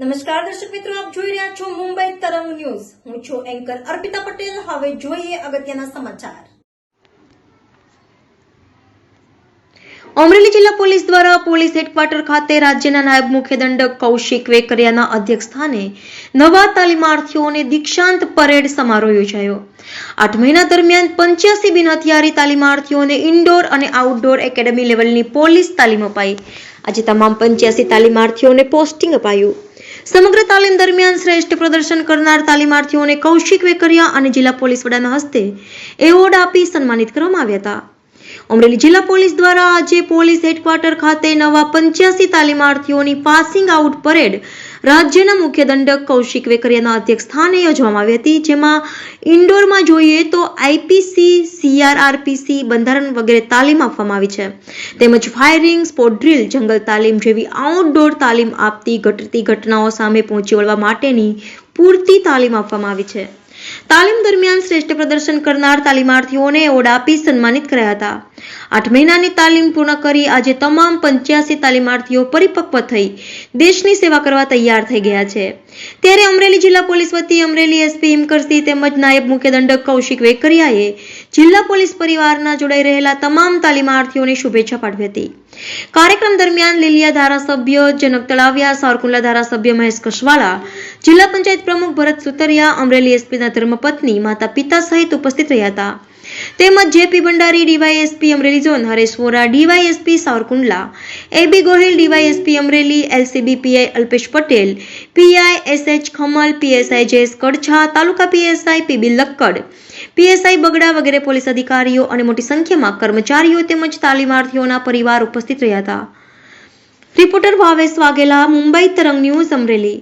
નમસ્કાર, દર્શક મિત્રો, આપ જોઈ રહ્યા છો મુંબઈ તરંગ ન્યૂઝ. હું છું એન્કર અર્પિતા પટેલ. હવે જોઈએ અગત્યના સમાચાર. અમરેલી જિલ્લા પોલીસ દ્વારા પોલીસ હેડક્વાર્ટર ખાતે રાજ્યના નાયબ મુખ્ય દંડક કૌશિક વેકરિયાના અધ્યક્ષ સ્થાને નવા તાલીમાર્થીઓને દીક્ષાંત પરેડ સમારોહ યોજાયો. આઠ મહિના દરમિયાન પંચ્યાસી બિન હથિયારી તાલીમાર્થીઓને ઇન્ડોર અને આઉટડોર એકેડેમી લેવલની પોલીસ તાલીમ અપાઈ. આજે તમામ પંચ્યાસી તાલીમાર્થીઓને પોસ્ટિંગ અપાયું. સમગ્ર તાલીમ દરમિયાન શ્રેષ્ઠ પ્રદર્શન કરનાર તાલીમાર્થીઓને કૌશિક વેકરિયા અને જિલ્લા પોલીસ વડાના હસ્તે એવોર્ડ આપી સન્માનિત કરવામાં આવ્યા હતા. અમરેલી જિલ્લા પોલીસ દ્વારા આજે પોલીસ હેડક્વાર્ટર ખાતે નવા પંચ્યાસી તાલીમાર્થીઓની પાસિંગ આઉટ પરેડ રાજ્યના મુખ્ય દંડક કૌશિક વેકરિયાના અધ્યક્ષ સ્થાને યોજવામાં આવી હતી. જેમાં ઇન્ડોરમાં જોઈએ તો આઈપીસી, સીઆરઆરપીસી બંધારણ વગેરે તાલીમ આપવામાં આવી છે. તેમજ ફાયરિંગ, સ્પોટ ડ્રીલ, જંગલ તાલીમ જેવી આઉટડોર તાલીમ આપતી ઘટતી ઘટનાઓ સામે પહોંચી વળવા માટેની પૂરતી તાલીમ આપવામાં આવી છે. તાલીમ દરમિયાન શ્રેષ્ઠ પ્રદર્શન કરનાર તાલીમાર્થીઓને એવોર્ડ આપી સન્માનિત કર્યા હતા. આઠ મહિનાની તાલીમ પૂર્ણ કરી આજે તમામ પંચ્યાસી તાલીમાર્થીઓ પરિપક્વ થઈ દેશની સેવા કરવા તૈયાર થઈ ગયા છે. ત્યારે અમરેલી જિલ્લા પોલીસ વતી અમરેલી એસપી હિમકરસિંહ તેમજ નાયબ મુખ્ય દંડક કૌશિક વેકરિયાએ જિલ્લા પોલીસ પરિવારના જોડાઈ રહેલા તમામ તાલીમાર્થીઓને શુભેચ્છા પાઠવી હતી. કાર્યક્રમ દરમિયાન લીલિયા ધારાસભ્ય જનક તળાવિયા સારકુંડલા ધારાસભ્ય મહેશ કશવાળા, જિલ્લા પંચાયત પ્રમુખ ભરત સુતરિયા, અમરેલી એસપીના ધર્મપત્ની માતા, પિતા સહિત ઉપસ્થિત રહ્યા હતા. તેમજ JP Bhandari, DYSP Amreli zone Haresh Vora DYSP Savarkundla AB Gohil, DYSP Amreli, LCB PI Alpesh Patel, PI SH Khamal, PSI Jayesh Kadchha, taluka PSI PB Lakkad, PSI Bagda વગેરે પોલીસ અધિકારીઓ અને મોટી સંખ્યામાં કર્મચારીઓ તેમજ તાલીમાર્થીઓના પરિવાર ઉપસ્થિત રહ્યા હતા. રિપોર્ટર ભાવેશ વાઘેલા, મુંબઈ તરંગ ન્યૂઝ અમરેલી.